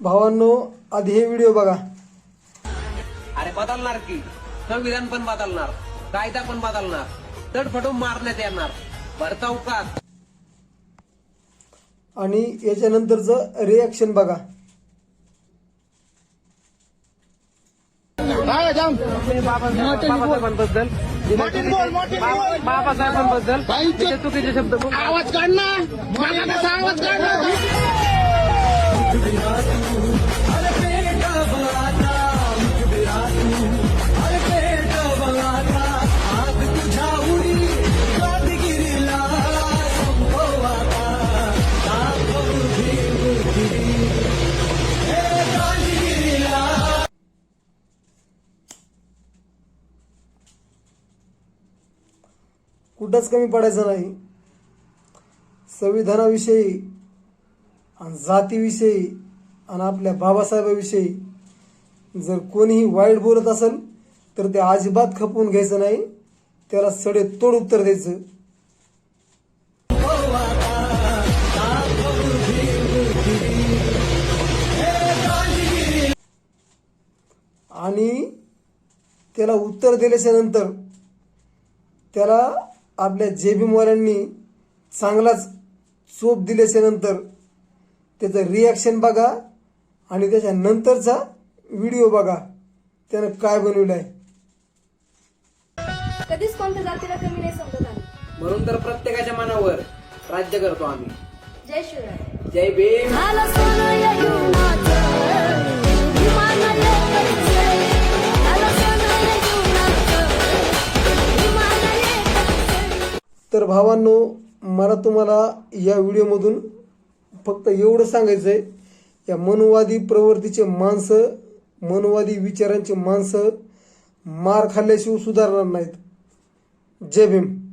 भावांनो आधी हे व्हिडिओ बघा. अरे बदलणार की. संविधान पण बदलणार. कायदा पण बदलणार. तडफडून मारण्यात येणार. भरता उकात आणि याच्यानंतरचं रिॲक्शन बघा. बाबासाहेबांबद्दल बाबासाहेबांबद्दल चुकीचे शब्द आवाज काढ ना. मला कसा आवाज काढ कुठंच कमी पडायचं नाही. संविधानाविषयी आणि जातीविषयी आणि आपल्या बाबासाहेबाविषयी जर कोणीही वाईट बोलत असेल तर ते अजिबात खपवून घ्यायचं नाही. त्याला सडे तोड उत्तर द्यायचं. आणि त्याला उत्तर दिल्याच्या नंतर त्याला आपल्या जेबीमवाल्यांनी चांगलाच चोप दिल्याच्या नंतर त्याचं रिॲक्शन बघा आणि त्याच्या नंतरचा व्हिडिओ बघा. त्यानं काय बनवलं आहे? कधीच कोणत्या जातीला कमी नाही समजत आम्ही. म्हणून तर प्रत्येकाच्या मनावर राज्य करतो आम्ही. जय शिवराय. जय भीम. तर भावांनो मला तुम्हाला या व्हिडिओमधून फक्त एवढं सांगायचं आहे या मनुवादी प्रवृत्तीचे माणसं मनुवादी विचारांचे माणसं मार खाल्ल्याशिवाय सुधारणार नाहीत. जय भीम.